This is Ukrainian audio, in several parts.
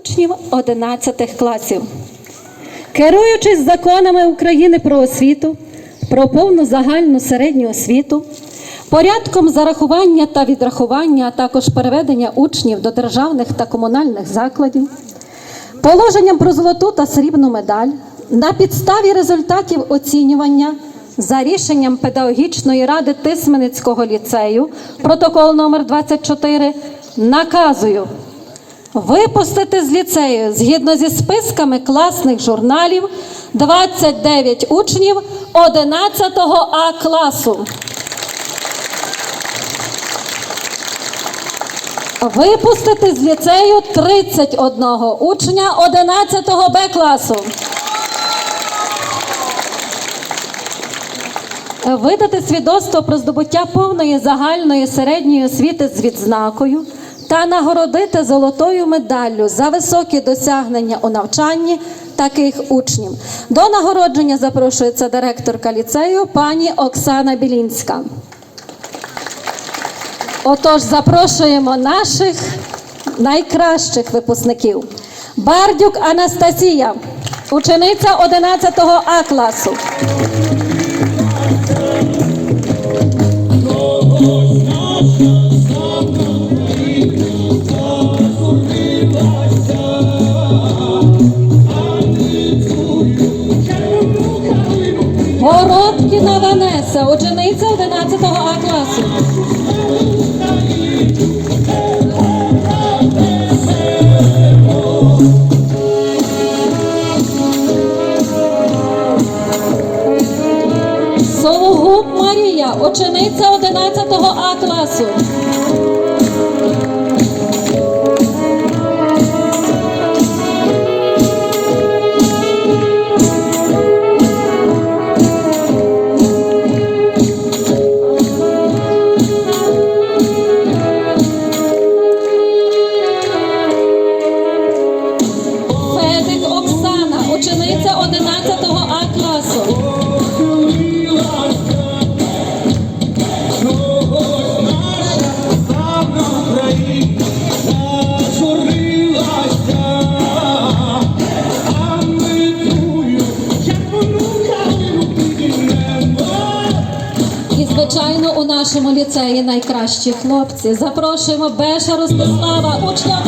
учнів 11 класів. Керуючись законами України про освіту, про повну загальну середню освіту, порядком зарахування та відрахування, а також переведення учнів до державних та комунальних закладів, положенням про золоту та срібну медаль на підставі результатів оцінювання за рішенням педагогічної ради Тисменицького ліцею, протокол номер 24, наказую випустити з ліцею згідно зі списками класних журналів 29 учнів 11 А класу. Випустити з ліцею 31 учня 11 Б класу. Видати свідоцтво про здобуття повної загальної середньої освіти з відзнакою та нагородити золотою медаллю за високі досягнення у навчанні таких учнів. До нагородження запрошується директорка ліцею пані Оксана Білінська. Отож, запрошуємо наших найкращих випускників. Бардюк Анастасія, учениця 11 А класу. Городкіна Ванеса, учениця 11 А класу. Сологуб Марія, учениця 11 А класу. Нашому ліцеї найкращі хлопці. Запрошуємо Беша Ростислава, учня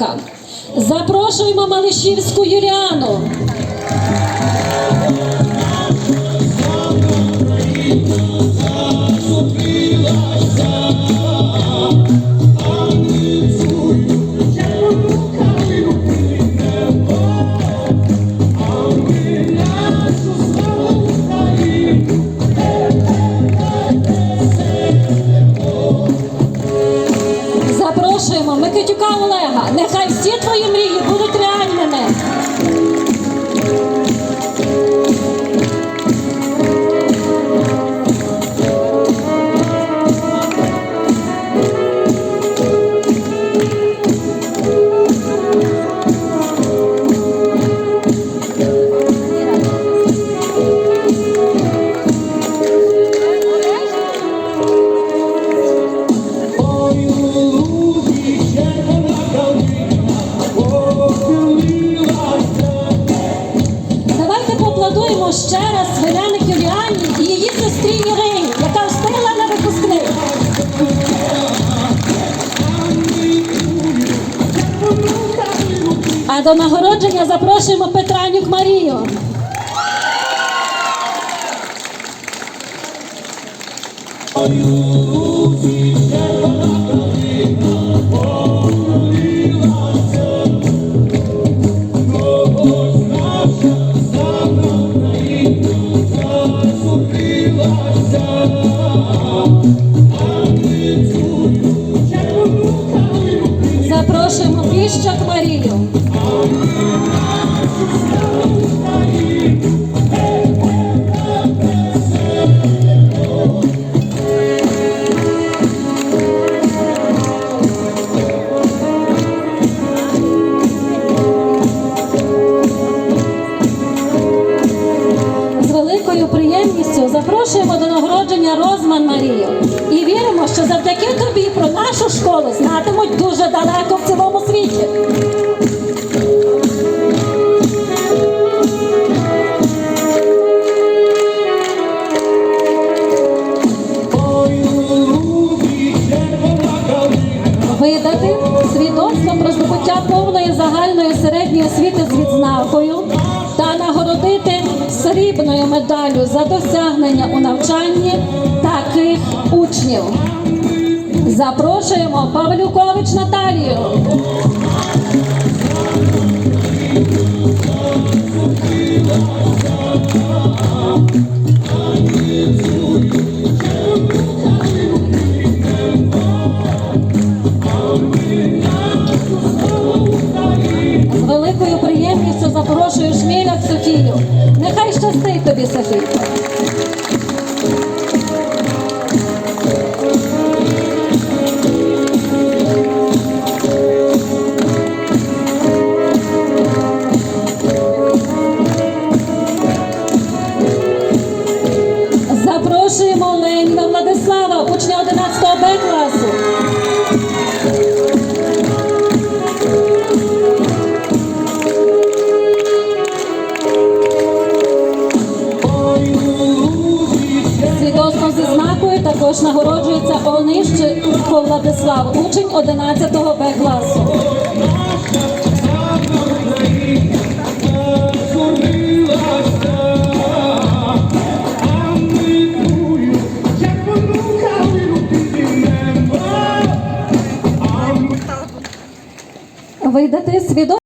Іванюк Запрошуємо Малишівську Юліану. дякуємо ще раз Валяник Юліані і її сестрі Ірині, яка встигла на випускник. А до нагородження запрошуємо Петранюк Марію. Запрошуємо до нагородження Розман Марію. І віримо, що завдяки тобі про нашу школу знатимуть дуже далеко в цілому світі. Видати свідоцтво про здобуття повної загальної середньої освіти з відзнакою та нагородити срібною медаллю за досягнення у навчанні таких учнів. Запрошуємо Павлюкович Наталію. Запрошую Шміляк Софію. Нехай щастить тобі, Софійко. Також нагороджується Онищенко Владислав, учень 11 Б класу. Видати свідоцтво.